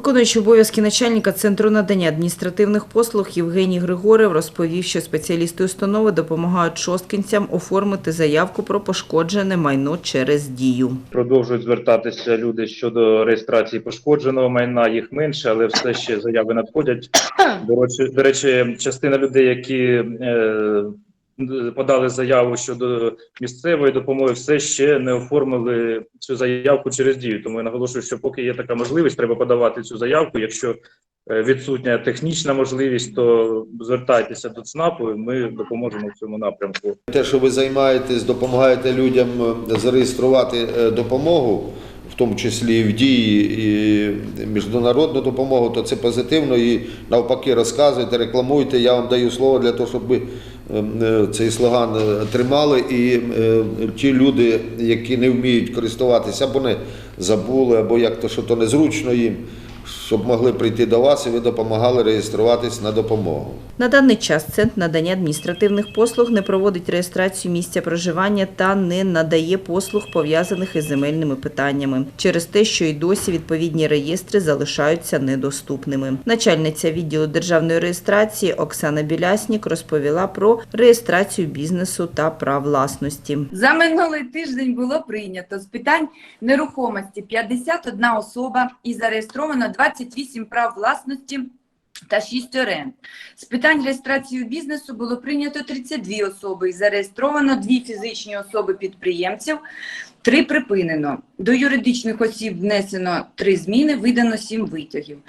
Виконуючий обов'язки начальника центру надання адміністративних послуг Євгеній Григорев розповів, що спеціалісти установи допомагають шосткинцям оформити заявку про пошкоджене майно через дію. Продовжують звертатися люди щодо реєстрації пошкодженого майна. Їх менше, але все ще заяви надходять. До речі, до речі, частина людей, які е, подали заяву щодо місцевої допомоги, все ще не оформили цю заявку через дію. Тому я наголошую, що поки є така можливість, треба подавати цю заявку. Якщо е, відсутня технічна можливість, то звертайтеся до ЦНАПу, і ми допоможемо в цьому напрямку. Те, що ви займаєтесь, допомагаєте людям е, зареєструвати е, допомогу, в тому числі і в дії і міжнародну допомогу, то це позитивно і навпаки розказуйте, рекламуйте. Я вам даю слово для того, щоб ви цей слоган е, тримали. І е, ті люди, які не вміють користуватися, або не забули, або як то що то незручно їм, щоб могли прийти до вас і ви допомагали реєструватись на допомогу. На даний час центр надання адміністративних послуг не проводить реєстрацію місця проживання та не надає послуг пов'язаних із земельними питаннями через те, що й досі відповідні реєстри залишаються недоступними. Начальниця відділу державної реєстрації Оксана Біляснік розповіла про реєстрацію бізнесу та прав власності. За минулий тиждень було прийнято з питань нерухомості 51 особа і зареєстровано 28 прав власності та 6 орен. З питань реєстрації бізнесу було прийнято 32 особи і зареєстровано 2 фізичні особи підприємців, 3 припинено. До юридичних осіб внесено 3 зміни, видано 7 витягів.